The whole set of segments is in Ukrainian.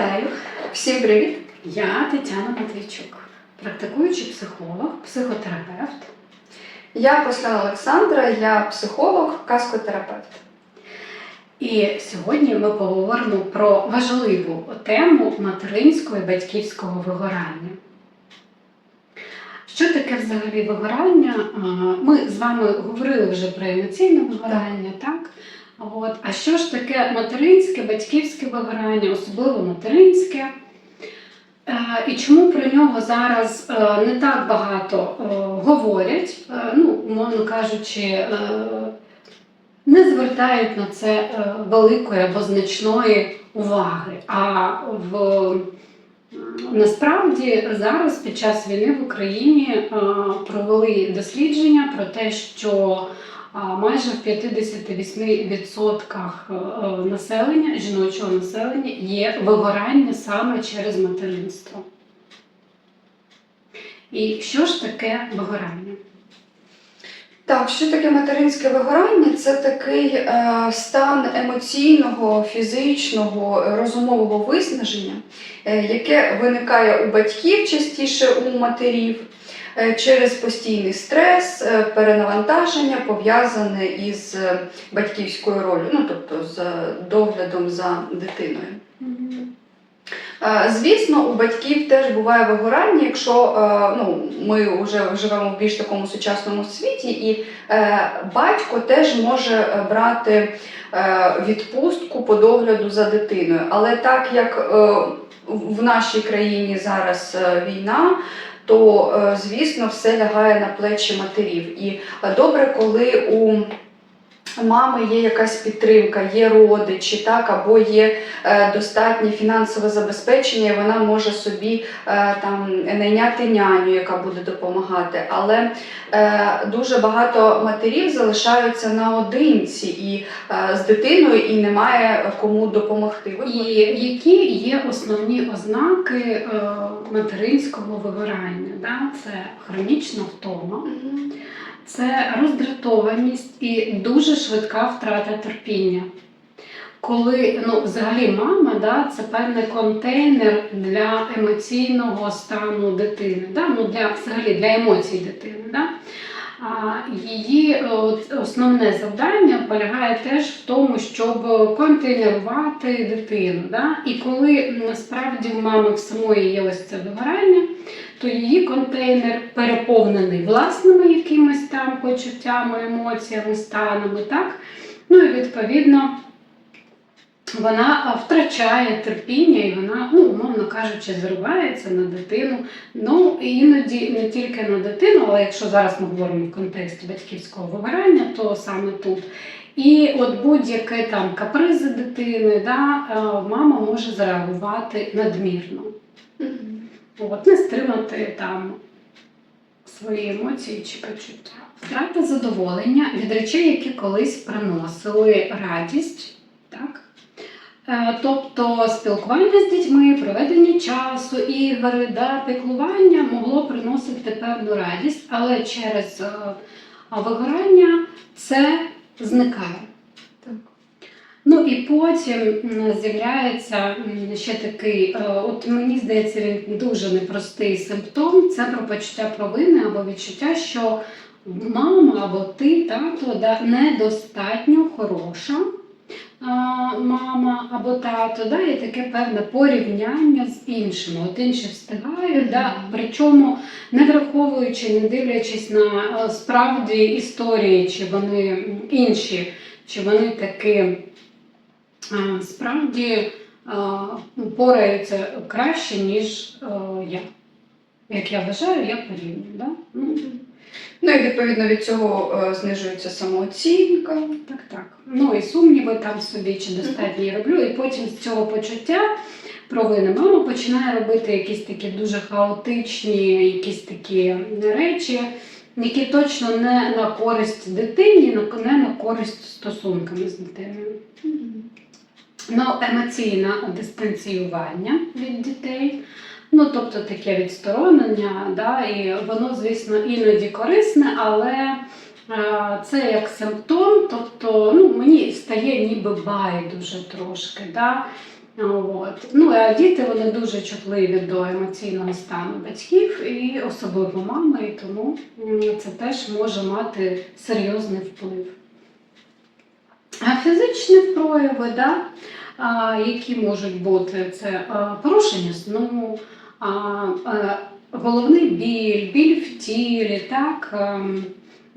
Вітаю! Всім привіт! Я Тетяна Матвійчук, практикуючий психолог, психотерапевт. Я Посляна Олександра, я психолог, каскотерапевт. І сьогодні ми поговоримо про важливу тему материнського і батьківського вигорання. Що таке взагалі вигорання? Ми з вами говорили вже про емоційне вигорання, так? От. А що ж таке материнське, батьківське вигорання, особливо материнське? Е, І чому про нього зараз е, не так багато е, говорять, ну, умовно кажучи, не звертають на це великої або значної уваги. А в насправді зараз під час війни в Україні провели дослідження про те, що майже в 58% е, е, населення, жіночого населення є вигорання саме через материнство. І що ж таке вигорання? Так, що таке материнське вигорання? Це такий е, стан емоційного, фізичного, розумового виснаження, е, яке виникає у батьків частіше у матерів через постійний стрес, е, перенавантаження, пов'язане із е, батьківською ролью, ну тобто з доглядом за дитиною. Е, Звісно, у батьків теж буває вигорання, якщо е, ну, ми вже живемо в більш такому сучасному світі, і е, батько теж може е, брати е, відпустку по догляду за дитиною. Але так як е, в нашій країні зараз е, війна, то е, звісно все лягає на плечі матерів. І е, добре, коли у мами є якась підтримка, є родичі, так, або є е, достатнє фінансове забезпечення, і вона може собі е, там найняти няню, яка буде допомагати. Але е, дуже багато матерів залишаються наодинці і е, з дитиною, і немає кому допомогти. І які є основні ознаки е, материнського вигорання? Да? Це хронічна втома, це роздратованість і дуже швидка втрата терпіння. Коли ну, взагалі мама да, це певний контейнер для емоційного стану дитини, да? ну, для, взагалі для емоцій дитини. Да? Її е, основне завдання полягає теж в тому, щоб контейнерувати дитину. Да? І коли насправді в мами в самої є ось це вигорання, то її контейнер переповнений власними якимись там почуттями, емоціями, станами. Так? Ну і відповідно. Вона втрачає терпіння і вона, ну, умовно кажучи, зривається на дитину. Ну, і іноді не тільки на дитину, але якщо зараз ми говоримо в контексті батьківського вигорання, то саме тут. І от будь-які там капризи дитини, да, мама може зреагувати надмірно. Мгм. От, не стримати там свої емоції чи почуття. Втрата задоволення від речей, які колись приносили радість. Е, Тобто спілкування з дітьми, проведення часу, ігри, да, піклування могло приносити певну радість, але через е, вигорання це зникає. Так. Ну і потім з'являється ще такий, е, от мені здається, він дуже непростий симптом. Це про почуття провини або відчуття, що мама або ти, тато, да, недостатньо хороша мама або тато, да, є таке певне порівняння з іншими. От інші встигають, да, причому не враховуючи, не дивлячись на е, справді історії, чи вони інші, чи вони таки справді пораються краще, ніж е, я. Як я вважаю, я порівнюю. Да? Ну, і відповідно від цього е, знижується самооцінка. Так, так. Ну і сумніви там собі, чи достатньо я роблю. І потім з цього почуття провини мама починає робити якісь такі дуже хаотичні, якісь такі речі, які точно не на користь дитині, не на користь стосунками з дитиною. Ну, емоційне дистанціювання від дітей. Ну, тобто таке відсторонення, да, і воно, звісно, іноді корисне, але е, це як симптом, тобто ну, мені стає ніби байдуже трошки. Да? От. Ну, а діти вони дуже чутливі до емоційного стану батьків і особливо мами, і тому це теж може мати серйозний вплив. Фізичні прояви, да, які можуть бути, це порушення сну, головний біль, біль в тілі, так,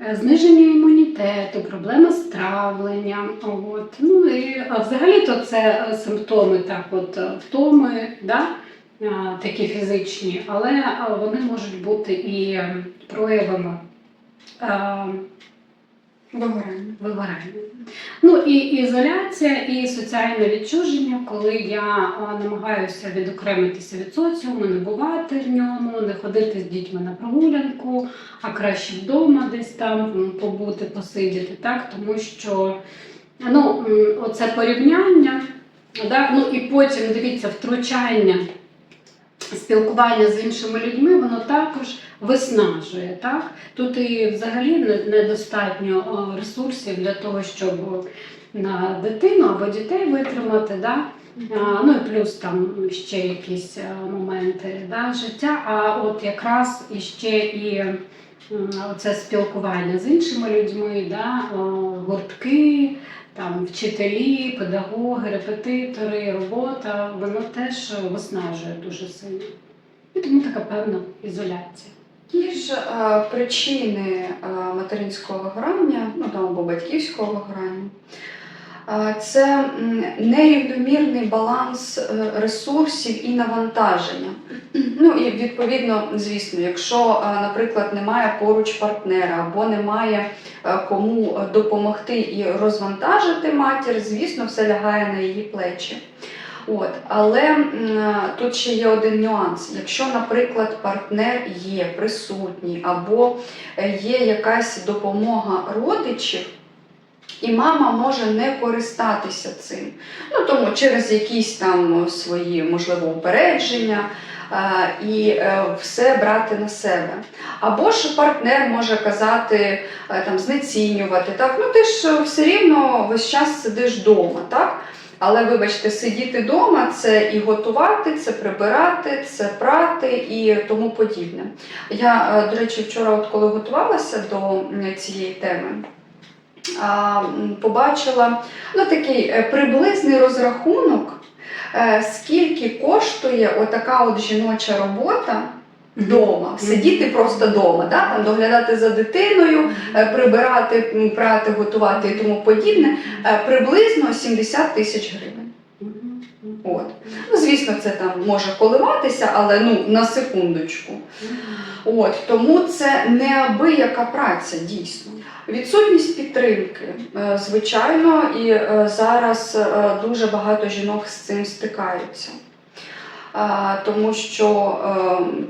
е, зниження імунітету, проблеми з травленням. От. Ну, і, взагалі-то це е, симптоми так, от, е, втоми, да, такі фізичні, але вони можуть бути і проявами. Вигорання. вигорання. Ну і ізоляція, і соціальне відчуження, коли я намагаюся відокремитися від соціуму, не бувати в ньому, не ходити з дітьми на прогулянку, а краще вдома десь там побути, посидіти, так тому що ну, оце порівняння, да, ну і потім дивіться втручання. Спілкування з іншими людьми, воно також виснажує. Так? Тут і взагалі недостатньо ресурсів для того, щоб на дитину або дітей витримати. Да? А, ну і плюс там ще якісь е, моменти да, життя. А от якраз іще і це спілкування з іншими людьми, да, гуртки, там вчителі, педагоги, репетитори, робота, воно теж виснажує дуже сильно. І тому така певна ізоляція. Які ж а, причини а, материнського вигорання, ну там або батьківського вигорання? Це нерівномірний баланс е, ресурсів і навантаження. Ну і відповідно, звісно, якщо, е, наприклад, немає поруч партнера або немає е, кому допомогти і розвантажити матір, звісно, все лягає на її плечі. От, але тут ще є один нюанс. Якщо, наприклад, партнер є присутній або є якась допомога родичів, і мама може не користатися цим. Ну тому через якісь там свої, можливо, упередження. І е, все брати на себе. Або ж партнер може казати, е, там, знецінювати, так, ну ти ж все рівно весь час сидиш вдома, так? Але вибачте, сидіти вдома це і готувати, це прибирати, це прати і тому подібне. Я, е, до речі, вчора, от коли готувалася до цієї теми, побачила ну, такий е, приблизний розрахунок, е, скільки коштує отака от жіноча робота. Вдома, сидіти просто вдома, да? там доглядати за дитиною, е, прибирати, прати, готувати і тому подібне, приблизно 70 тисяч гривень. От. Ну, звісно, це там може коливатися, але ну на секундочку. От тому це неабияка праця, дійсно. Відсутність підтримки, е, звичайно, і е, зараз е, дуже багато жінок з цим стикаються. Тому що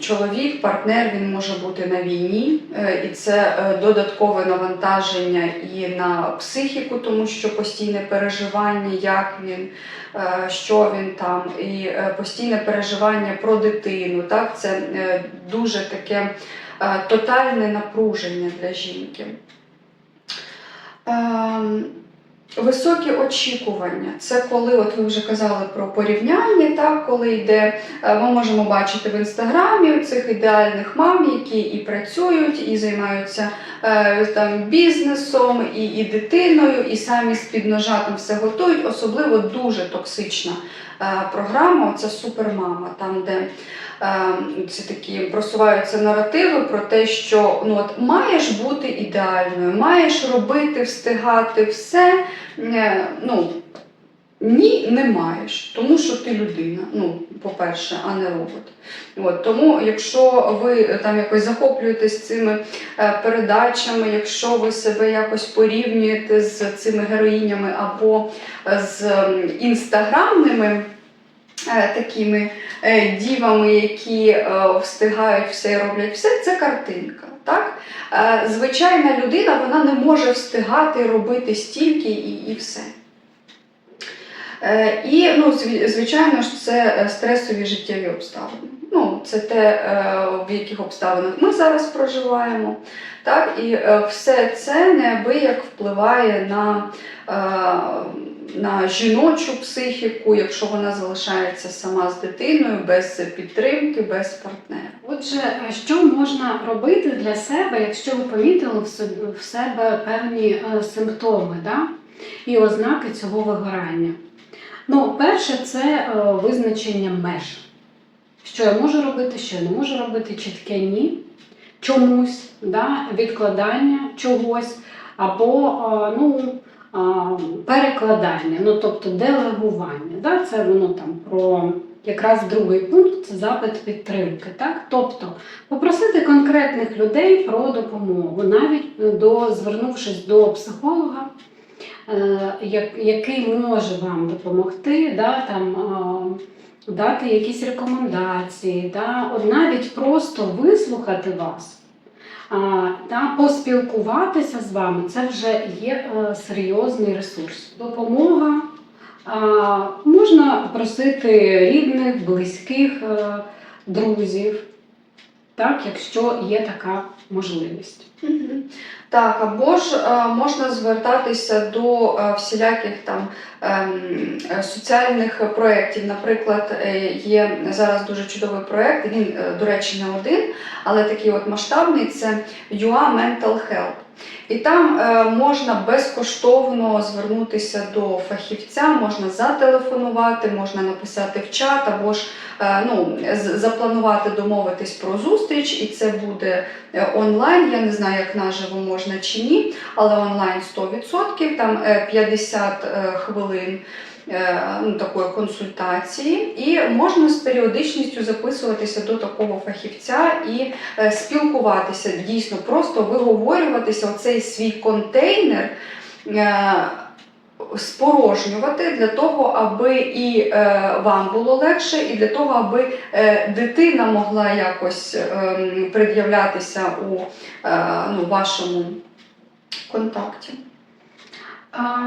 чоловік, партнер, він може бути на війні, і це додаткове навантаження і на психіку, тому що постійне переживання, як він, що він там, і постійне переживання про дитину. Так, це дуже таке тотальне напруження для жінки. Ем, Високі очікування це коли, от ви вже казали про порівняння, так, коли йде, е, ми можемо бачити в інстаграмі цих ідеальних мам, які і працюють, і займаються е, там бізнесом, і, і дитиною, і самі з під все готують. Особливо дуже токсична програма. Це супермама, там де е, це такі просуваються наративи про те, що ну от маєш бути ідеальною, маєш робити, встигати все. Е, Ну, ні, не маєш, тому що ти людина. Ну, по-перше, а не робот. От, тому, якщо ви там якось захоплюєтесь цими е, передачами, якщо ви себе якось порівнюєте з цими героїнями або е, з інстаграмними е, такими е, дівами, які е, встигають все і роблять все, це картинка. Так? Е, Звичайна людина вона не може встигати робити стільки і, і все. Е, І, ну, звичайно ж, це е, стресові життєві обставини. Ну, це те, е, в яких обставинах ми зараз проживаємо. Так? І е, все це неабияк впливає на, е, на жіночу психіку, якщо вона залишається сама з дитиною, без підтримки, без партнера. Отже, що можна робити для себе, якщо ви помітили в себе певні е, симптоми да? і ознаки цього вигорання? Ну, перше, це е, визначення меж. Що я можу робити, що я не можу робити, чітке ні, чомусь, да? відкладання чогось, або е, ну, перекладання, ну тобто делегування. Да? Це воно там про якраз другий пункт це запит підтримки. Так? Тобто попросити конкретних людей про допомогу, навіть е, до, звернувшись до психолога, е, який може вам допомогти, да, там, дати якісь рекомендації, да, навіть просто вислухати вас. Та поспілкуватися з вами це вже є е, серйозний ресурс. Допомога можна просити рідних, близьких, е, друзів, так, якщо є така можливість. Так, або ж е, можна звертатися до е, всіляких там ем, е, соціальних проєктів. Наприклад, е, є зараз дуже чудовий проєкт, він, е, до речі, не один, але такий от масштабний це UA Mental Health. І там е, можна безкоштовно звернутися до фахівця, можна зателефонувати, можна написати в чат або ж ну, запланувати домовитись про зустріч, і це буде е, онлайн. Я не знаю, як наживо можна чи ні, але онлайн 100%, там е, 50 е, хвилин. е, Ну, такої консультації, і можна з періодичністю записуватися до такого фахівця і е, спілкуватися, дійсно, просто виговорюватися оцей свій контейнер, е, спорожнювати для того, аби і е, вам було легше, і для того, аби е, дитина могла якось е, пред'являтися у ну, вашому контакті.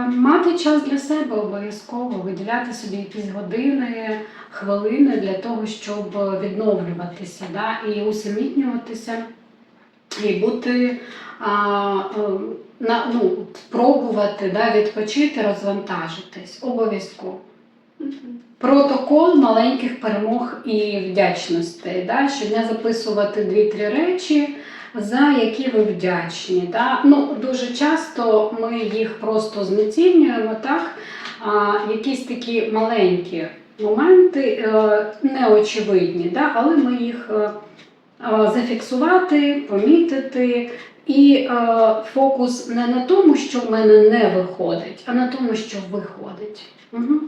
Мати час для себе обов'язково, виділяти собі якісь години, хвилини для того, щоб відновлюватися да, і усамітнюватися, і бути а, е, на, ну, пробувати да, відпочити, розвантажитись. Обов'язково. Протокол маленьких перемог і вдячностей. Да? Щодня записувати дві-три речі, за які ви вдячні. Да? Ну, дуже часто ми їх просто знецінюємо, так? А, якісь такі маленькі моменти, е, неочевидні, да? але ми їх е, зафіксувати, помітити. І е, фокус не на тому, що в мене не виходить, а на тому, що виходить. Угу.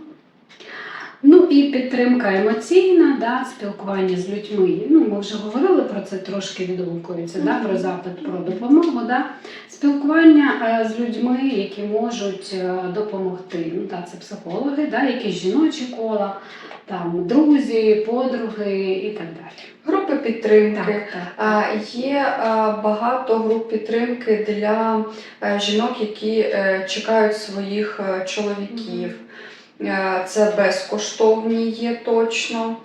Ну і підтримка емоційна, да, спілкування з людьми. Ну, ми вже говорили про це трошки відгукується, да, про запит про допомогу. Да. Спілкування е, з людьми, які можуть е, допомогти. Ну, да, це психологи, да, якісь жіночі кола, там, друзі, подруги і так далі. Групи підтримки. Так, так. Є багато груп підтримки для е, жінок, які е, чекають своїх е, чоловіків. Це безкоштовні є точно.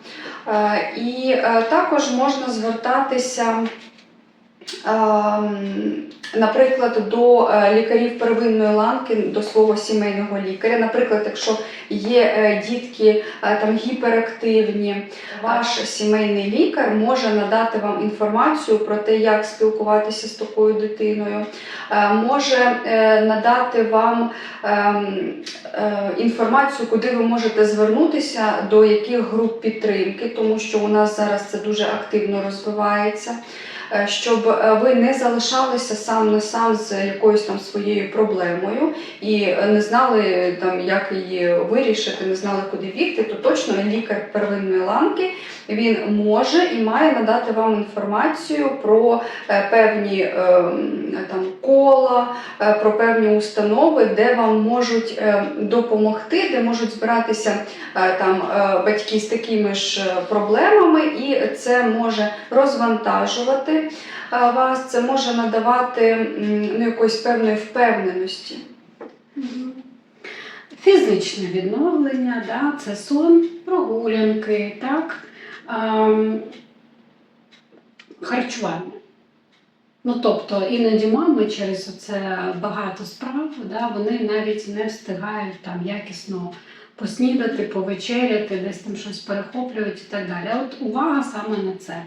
І також можна звертатися, наприклад, до е, лікарів первинної ланки, до свого сімейного лікаря. Наприклад, якщо є е, дітки е, там гіперактивні, ваш сімейний лікар може надати вам інформацію про те, як спілкуватися з такою дитиною, може надати вам ем, інформацію, куди ви можете звернутися, до яких груп підтримки, тому що у нас зараз це дуже активно розвивається. Е, Щоб е, ви не залишалися сам на сам з якоюсь там своєю проблемою і не знали там, як її вирішити, не знали, куди бігти, то точно лікар первинної ланки він може і має надати вам інформацію про е, певні там кола, про певні установи, де вам можуть допомогти, де можуть збиратися там батьки з такими ж проблемами, і це може розвантажувати е, вас, це може надавати ну, якоїсь певної впевненості. Фізичне відновлення, да, це сон, прогулянки, так, ем, харчування. Ну, тобто іноді мами через це багато справ, да, вони навіть не встигають там якісно поснідати, повечеряти, десь там щось перехоплюють і так далі. От увага саме на це.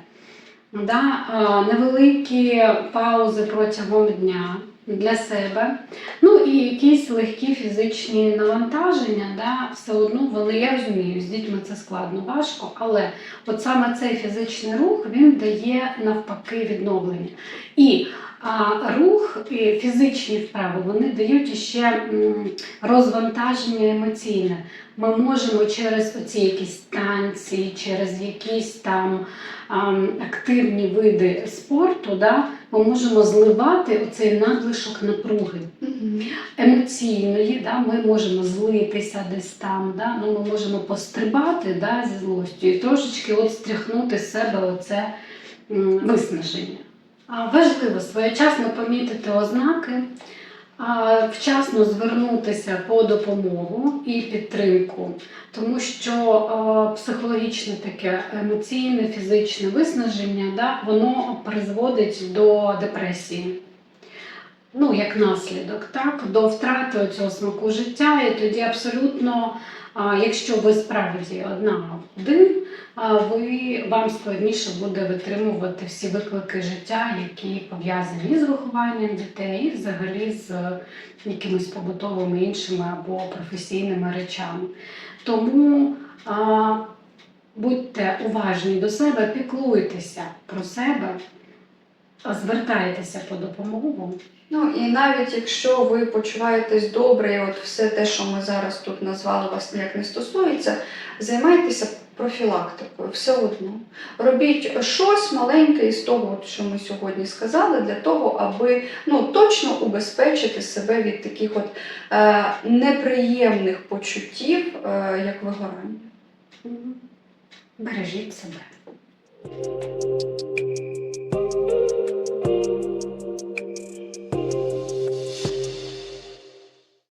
Да, е, невеликі паузи протягом дня для себе. Ну і якісь легкі фізичні навантаження, да, все одно вони, я розумію, з дітьми це складно, важко, але от саме цей фізичний рух він дає навпаки відновлення. І а, рух і фізичні вправи вони дають ще розвантаження емоційне. Ми можемо через оці якісь танці, через якісь там активні види спорту, да, ми можемо зливати оцей надлишок напруги емоційної, да, ми можемо злитися десь там, да, ну, ми можемо пострибати да, зі злостю і трошечки от стряхнути з себе оце виснаження. Важливо своєчасно помітити ознаки, вчасно звернутися по допомогу і підтримку, тому що психологічне таке емоційне, фізичне виснаження, да, воно призводить до депресії ну, як наслідок, так, до втрати цього смаку життя, і тоді абсолютно, якщо ви справді одна один, ви, вам складніше буде витримувати всі виклики життя, які пов'язані з вихованням дітей і взагалі з якимись побутовими іншими або професійними речами. Тому будьте уважні до себе, піклуйтеся про себе, звертайтеся по допомогу. Ну і навіть якщо ви почуваєтесь добре, і от все те, що ми зараз тут назвали, вас ніяк не стосується, займайтеся профілактикою все одно. Робіть щось маленьке із того, що ми сьогодні сказали, для того, аби ну, точно убезпечити себе від таких от е, неприємних почуттів, е, як вигорання. Бережіть себе.